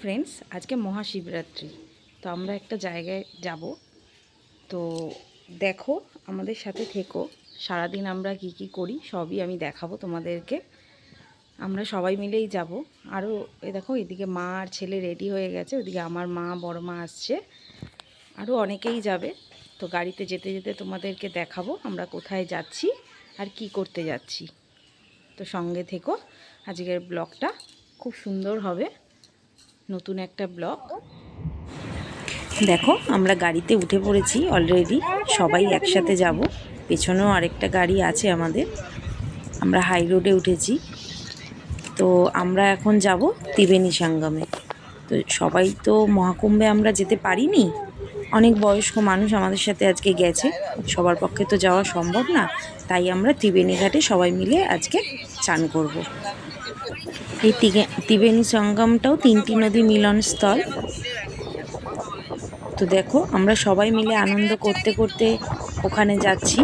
Friends আজকে মহাশিবরাত্রি। তো আমরা একটা জায়গায় যাব। তো দেখো, আমাদের সাথে থেকো। সারাদিন আমরা কি কি করি, সবই আমি দেখাবো তোমাদেরকে। আমরা সবাই মিলেই যাব। আরও এ দেখো, এদিকে মা আর ছেলে রেডি হয়ে গেছে। ওদিকে আমার মা, বড় মা আসছে। আরও অনেকেই যাবে। তো গাড়িতে যেতে যেতে তোমাদেরকে দেখাবো আমরা কোথায় যাচ্ছি আর কি করতে যাচ্ছি। তো সঙ্গে থেকো। আজকের ব্লগটা খুব সুন্দর হবে। নতুন একটা ব্লগ। দেখো, আমরা গাড়িতে উঠে পড়েছি অলরেডি সবাই একসাথে যাব। পেছনেও আরেকটা গাড়ি আছে আমাদের। আমরা হাই রোডে উঠেছি। তো আমরা এখন যাব ত্রিবেণী সঙ্গমে। তো সবাই তো মহাকুম্ভে আমরা যেতে পারিনি। অনেক বয়স্ক মানুষ আমাদের সাথে আজকে গেছে। সবার পক্ষে তো যাওয়া সম্ভব না। তাই আমরা ত্রিবেণী ঘাটে সবাই মিলে আজকে চান করব। এই ত্রিবেণী সঙ্গমটাও তিনটি নদী মিলনস্থল। তো দেখো, আমরা সবাই মিলে আনন্দ করতে করতে ওখানে যাচ্ছি।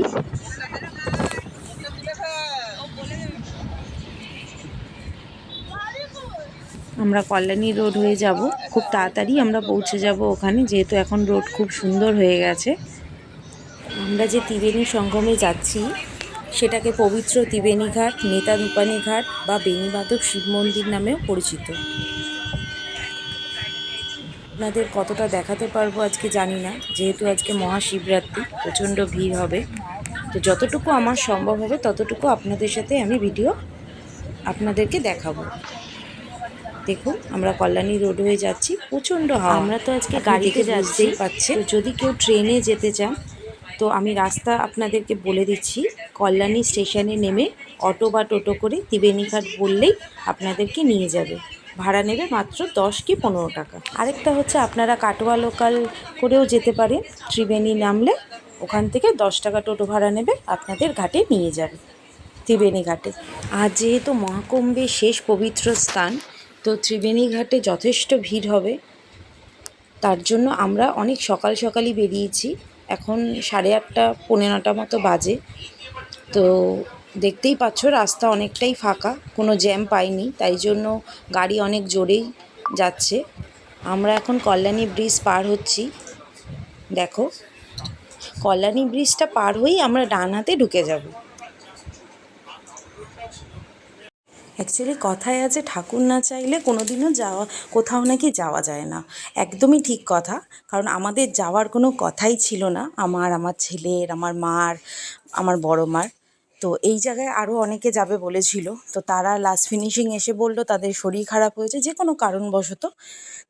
আমরা কল্যাণী রোড হয়ে যাব। খুব তাড়াতাড়ি আমরা পৌঁছে যাব ওখানে, যেহেতু এখন রোড খুব সুন্দর হয়ে গেছে। আমরা যে ত্রিবেণী সঙ্গমে যাচ্ছি সেটাকে পবিত্র ত্রিবেণী ঘাট নেতা রূপানী ঘাট বা বেণীবাদক শিব মন্দির নামেও পরিচিত। আপনাদের কতটা দেখাতে পারব আজকে জানি না যেহেতু আজকে মহাশিবরাত্রি প্রচণ্ড ভিড় হবে। তো যতটুকু আমার সম্ভব হবে ততটুকু আপনাদের সাথে আমি ভিডিও আপনাদেরকে দেখাবো। দেখুন আমরা কল্যাণী রোড হয়ে যাচ্ছি প্রচণ্ড হাওয়া। আমরা তো আজকে গাড়িতে যাচ্ছেই পাচ্ছে যদি কেউ ট্রেনে যেতে চান তো আমি রাস্তা আপনাদেরকে বলে দিচ্ছি, কল্যাণী স্টেশনে নেমে অটো বা টোটো করে ত্রিবেণীঘাট বললেই আপনাদেরকে নিয়ে যাবে। ভাড়া নেবে মাত্র দশ কি পনেরো টাকা। আরেকটা হচ্ছে আপনারা কাটোয়া লোকাল করেও যেতে পারেন, ত্রিবেণী নামলে ওখান থেকে দশ টাকা টোটো ভাড়া নেবে, আপনাদের ঘাটে নিয়ে যাবে, ত্রিবেণী ঘাটে। আর যেহেতু মহাকুম্ভের শেষ পবিত্র স্থান, তো ত্রিবেণী ঘাটে যথেষ্ট ভিড় হবে। তার জন্য আমরা অনেক সকাল সকালই বেরিয়েছি। এখন সাড়ে আটটা পৌনে নটা মতো বাজে। তো দেখতেই পাচ্ছ রাস্তা অনেকটাই ফাঁকা, কোনো জ্যাম পাইনি, তাই জন্য গাড়ি অনেক জোরেই যাচ্ছে। আমরা এখন কল্যাণী ব্রিজ পার হচ্ছি। দেখো, কল্যাণী ব্রিজটা পার হয়েই আমরা ডান হাতে ঢুকে যাব। অ্যাকচুয়ালি কথায় আছে, ঠাকুর না চাইলে কোনোদিনও যাওয়া, কোথাও নাকি যাওয়া যায় না। একদমই ঠিক কথা, কারণ আমাদের যাওয়ার কোনো কথাই ছিল না। আমার আমার ছেলের, আমার মার, আমার বড় মার। তো এই জায়গায় আরও অনেকে যাবে বলেছিল। তো তারা লাস্ট ফিনিশিং এসে বলল, তাদের শরীর খারাপ হয়েছে, যে কোনো কারণবশত।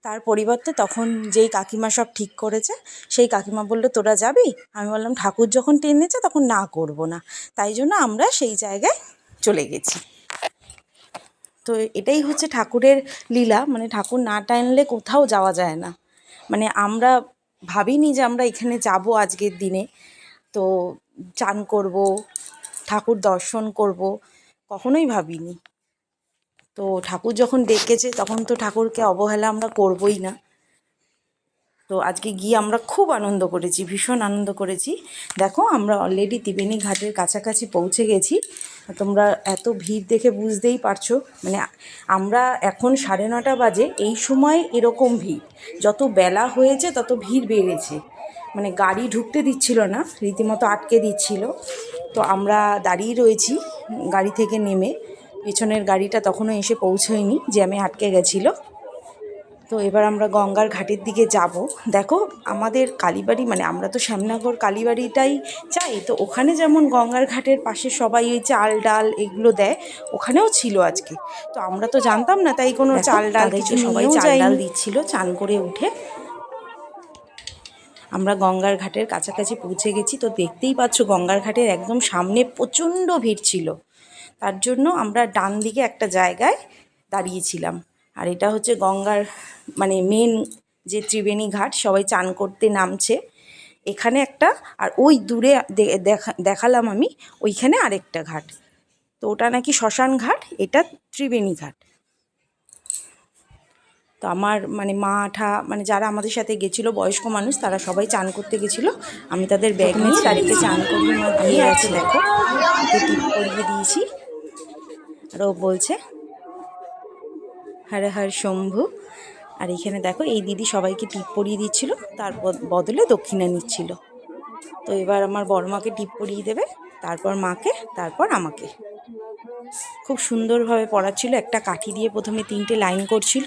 তার পরিবর্তে তখন যেই কাকিমা সব ঠিক করেছে, সেই কাকিমা বলল, তোরা যাবি? আমি বললাম, ঠাকুর যখন টেনেছে, তখন না করব না। তাই জন্য আমরা সেই জায়গায় চলে গেছি। তো এটাই হচ্ছে ঠাকুরের লীলা মানে ঠাকুর না টানলে কোথাও যাওয়া যায় না। মানে আমরা ভাবিনি যে আমরা এখানে যাব আজকের দিনে। তো চান করব, ঠাকুর দর্শন করব, কখনোই ভাবিনি। তো ঠাকুর যখন ডেকেছে, তখন তো ঠাকুরকে অবহেলা আমরা করবই না। তো আজকে গিয়ে আমরা খুব আনন্দ করেছি, ভীষণ আনন্দ করেছি। দেখো, আমরা অলরেডি ত্রিবেণী ঘাটের কাছাকাছি পৌঁছে গেছি। তোমরা এত ভিড় দেখে বুঝতেই পারছ। মানে আমরা এখন সাড়ে নটা বাজে, এই সময় এরকম ভিড়। যত বেলা হয়েছে, তত ভিড় বেড়েছে। মানে গাড়ি ঢুকতে দিচ্ছিল না, রীতিমতো আটকে দিচ্ছিল। তো আমরা দাঁড়িয়ে রয়েছি গাড়ি থেকে নেমে। পেছনের গাড়িটা তখনও এসে পৌঁছয়নি, জ্যামে আটকে গেছিল। তো এবার আমরা গঙ্গার ঘাটের দিকে যাব। দেখো আমাদের কালীবাড়ি মানে আমরা তো শ্যামনগর কালীবাড়িটাই চাই তো ওখানে যেমন গঙ্গার ঘাটের পাশে সবাই ওই চাল ডাল এগুলো দেয় ওখানেও ছিল আজকে। তো আমরা তো জানতাম না তাই কোনো চাল ডাল কিছু সবাই চাল ডাল দিচ্ছিল চান করে উঠে। আমরা গঙ্গার ঘাটের কাছাকাছি পৌঁছে গেছি তো দেখতেই পাচ্ছ গঙ্গার ঘাটের একদম সামনে প্রচণ্ড ভিড় ছিল। তার জন্য আমরা ডান দিকে একটা জায়গায় দাঁড়িয়েছিলাম। আর এটা হচ্ছে গঙ্গার মানে মেন যে ত্রিবেণী ঘাট, সবাই চান করতে নামছে। এখানে একটা, আর ওই দূরে দেখা, দেখালাম আমি, ওইখানে আরেকটা ঘাট। তো ওটা নাকি শ্মশান ঘাট, এটা ত্রিবেণী ঘাট। তো আমার মানে মা, ঠা মানে যারা আমাদের সাথে গেছিল, বয়স্ক মানুষ, তারা সবাই চান করতে গেছিল। আমি তাদের ব্যাগ নিয়ে তাদেরকে চান করিয়ে দিয়ে আছে দেখো করিয়ে দিয়েছি। আর ও বলছে হর হর শম্ভু। আর এখানে দেখো, এই দিদি সবাইকে টিপ পরিয়ে দিচ্ছিল তার বদলে দক্ষিণা নিচ্ছিল। তো এবার আমার বড় মাকে টিপ পরিয়ে দেবে, তারপর মাকে, তারপর আমাকে। খুব সুন্দরভাবে পড়াচ্ছিল, একটা কাঠি দিয়ে প্রথমে তিনটে লাইন করছিল,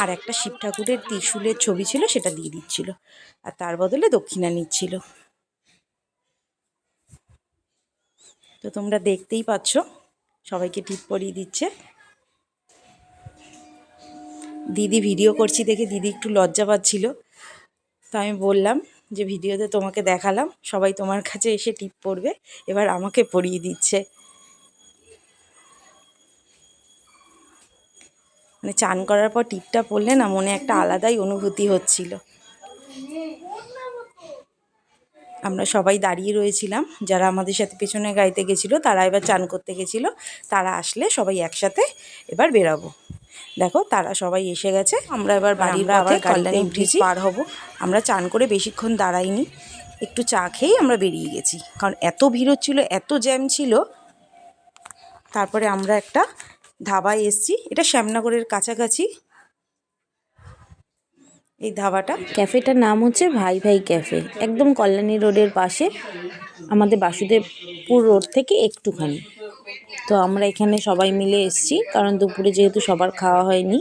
আর একটা শিব ঠাকুরের ত্রিশূলের ছবি ছিল, সেটা দিয়ে দিচ্ছিল, আর তার বদলে দক্ষিণা নিচ্ছিল। তো তোমরা দেখতেই পাচ্ছ, সবাইকে টিপ পরিয়ে দিচ্ছে। দিদি ভিডিও করছি দেখে দিদি একটু লজ্জা পাচ্ছিল। তো আমি বললাম যে ভিডিওতে তোমাকে দেখালাম, সবাই তোমার কাছে এসে টিপ পড়বে, এবার আমাকে পরিয়ে দিচ্ছে। মানে চান করার পর টিপটা পড়লে না মনে একটা আলাদাই অনুভূতি হচ্ছিল। আমরা সবাই দাঁড়িয়ে রয়েছিলাম, যারা আমাদের সাথে পেছনে গাড়িতে গেছিল, তারা এবার চান করতে গেছিল, তারা আসলে সবাই একসাথে এবার বেরাবো। দেখো তারা সবাই এসে গেছে। আমরা এবার বাড়ির আবার কল্যাণী ব্রিজ পার হব। আমরা চান করে বেশিক্ষণ দাঁড়াইনি। একটু চা খেয়েই আমরা বেরিয়ে গেছি। কারণ এত ভিড় হচ্ছিল এত জ্যাম ছিল। তারপরে আমরা একটা ধাবায় এসছি। এটা শ্যামনগরের কাছাকাছি। এই ধাবাটা। ক্যাফেটার নাম হচ্ছে ভাই ভাই ক্যাফে। একদম কল্যাণী রোডের পাশে। আমাদের বাসুদেবপুর রোড থেকে একটুখানি। তো আমরা এখানে সবাই মিলে এসেছি, কারণ দুপুরে যেহেতু সবার খাওয়া হয়নি।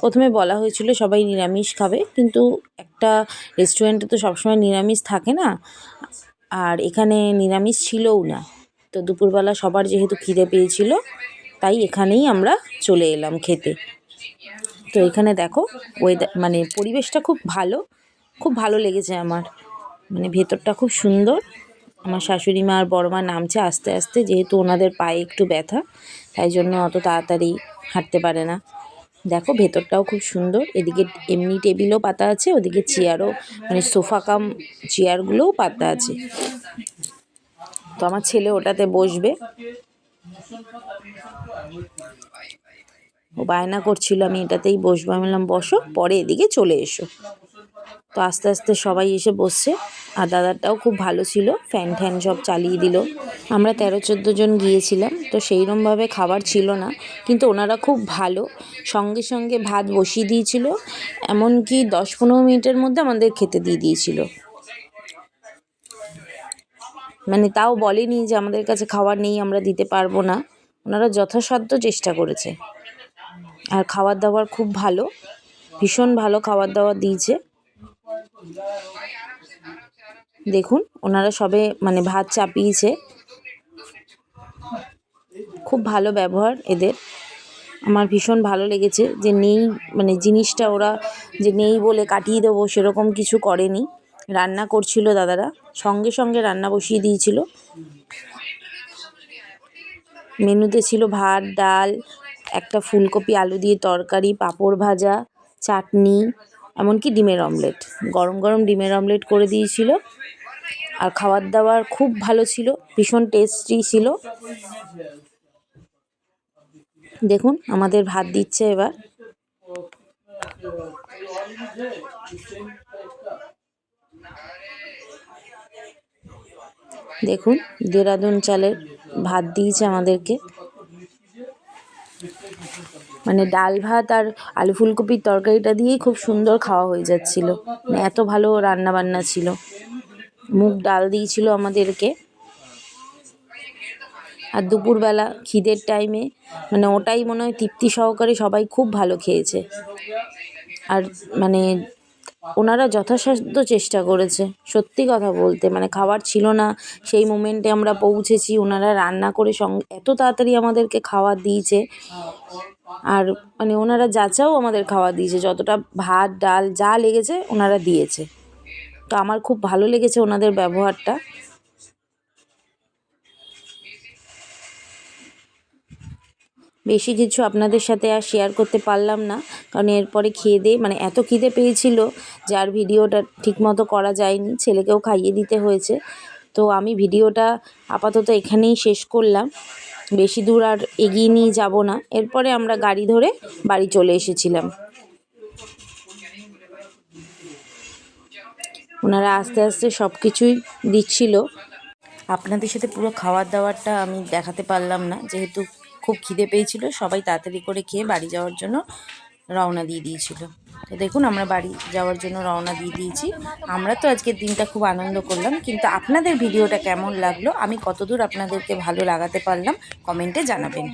প্রথমে বলা হয়েছিল সবাই নিরামিষ খাবে, কিন্তু একটা রেস্টুরেন্টে তো সবসময় নিরামিষ থাকে না, আর এখানে নিরামিষ ছিলও না। তো দুপুরবেলা সবার যেহেতু খিদে পেয়েছিল, তাই এখানেই আমরা চলে এলাম খেতে। তো এখানে দেখো ওয়েদার মানে পরিবেশটা খুব ভালো খুব ভালো লেগেছে আমার। মানে ভেতরটা খুব সুন্দর। আমার শাশুড়ি মা আর বড় মা নামছে আস্তে আস্তে, যেহেতু ওনাদের পায়ে একটু ব্যথা, তাই জন্য অত তাড়াতাড়ি হাঁটতে পারে না। দেখো, ভেতরটাও খুব সুন্দর, এদিকে এমনি টেবিলও পাতা আছে, ওদিকে চেয়ারও মানে সোফা কাম চেয়ারগুলোও পাতা আছে। তো আমার ছেলে ওটাতে বসবে। ও বায়না করছিল, আমি এটাতেই বসবো। আমি বললাম, বসো, পরে এদিকে চলে এসো। তো আস্তে আস্তে সবাই এসে বসছে। আর দাদাটাও খুব ভালো ছিল, ফ্যান ট্যান সব চালিয়ে দিল। আমরা তেরো, চোদ্দ জন গিয়েছিলাম, তো সেইরমভাবে খাবার ছিল না, কিন্তু ওনারা খুব ভালো। সঙ্গে সঙ্গে ভাত বসিয়ে দিয়েছিল, এমনকি দশ পনেরো মিনিটের মধ্যে আমাদের খেতে দিয়ে দিয়েছিল। মানে তাও বলেনি যে আমাদের কাছে খাবার নেই, আমরা দিতে পারব না। ওনারা যথাসাধ্য চেষ্টা করেছে। আর খাবার দাবার খুব ভালো, ভীষণ ভালো খাবার দাবার দিয়েছে। দেখুন, ওনারা সবে মানে ভাত চাপিয়েছে। খুব ভালো ব্যবহার এদের। আমার ভীষণ ভালো লেগেছে যে নেই মানে জিনিসটা ওরা যে নেই বলে কাটিয়ে দেবো সেরকম কিছু করেনি। রান্না করছিল দাদারা, সঙ্গে সঙ্গে রান্না বসিয়ে দিয়েছিল। মেনুতে ছিল ভাত, ডাল, একটা ফুলকপি, আলু দিয়ে তরকারি, পাঁপড় ভাজা, চাটনি এমনকি ডিমের অমলেট। গরম গরম ডিমের অমলেট করে দিয়েছিল। আর খাবার দাবার খুব ভালো ছিল, ভীষণ টেস্টি ছিল। দেখুন, আমাদের ভাত দিচ্ছে এবার। দেখুন, দেরাদুন চালের ভাত দিয়েছে আমাদেরকে। মানে ডাল ভাত আর আলু ফুলকপির তরকারিটা দিয়েই খুব সুন্দর খাওয়া হয়ে যাচ্ছিল। মানে এত ভালো রান্না বান্না ছিল। মুগ ডাল দিয়েছিল আমাদেরকে। আর দুপুরবেলা খিদের টাইমে মানে ওটাই মনে হয় তৃপ্তি সহকারে সবাই খুব ভালো খেয়েছে। আর মানে ওনারা যথাসাধ্য চেষ্টা করেছে, সত্যি কথা বলতে। মানে খাবার ছিল না, সেই মোমেন্টে আমরা পৌঁছেছি, ওনারা রান্না করে সঙ্গে এত তাড়াতাড়ি আমাদেরকে খাওয়া দিয়েছে। আর মানে ওনারা যা চাও আমাদের খাওয়া দিয়েছে, যতটা ভাত, ডাল যা লেগেছে ওনারা দিয়েছে। তো আমার খুব ভালো লেগেছে ওনাদের ব্যবহারটা। বেশি কিছু আপনাদের সাথে আর শেয়ার করতে পারলাম না। কারণ এরপরে খেয়ে দিয়ে মানে এত খিদে পেয়েছিল যে আর ভিডিওটা ঠিকমতো করা যায়নি। ছেলেকেও খাইয়ে দিতে হয়েছে। তো আমি ভিডিওটা আপাতত এখানেই শেষ করলাম। বেশি দূর আর এগিয়ে নিয়ে যাব না। এরপরে আমরা গাড়ি ধরে বাড়ি চলে এসেছিলাম। ওনারা আস্তে আস্তে সব কিছুই দিচ্ছিল। আপনাদের সাথে পুরো খাবার দাবারটা আমি দেখাতে পারলাম না। যেহেতু খুব খিদে পেয়েছিল, সবাই তাড়াতাড়ি করে খেয়ে বাড়ি যাওয়ার জন্য রওনা দিয়ে দিয়েছিল। তো দেখুন, আমরা বাড়ি যাওয়ার জন্য রওনা দিয়ে দিয়েছি। আমরা তো আজকের দিনটা খুব আনন্দ করলাম, কিন্তু আপনাদের ভিডিওটা কেমন লাগল? আমি কতদূর আপনাদেরকে ভালো লাগাতে পারলাম, কমেন্টে জানাবেন।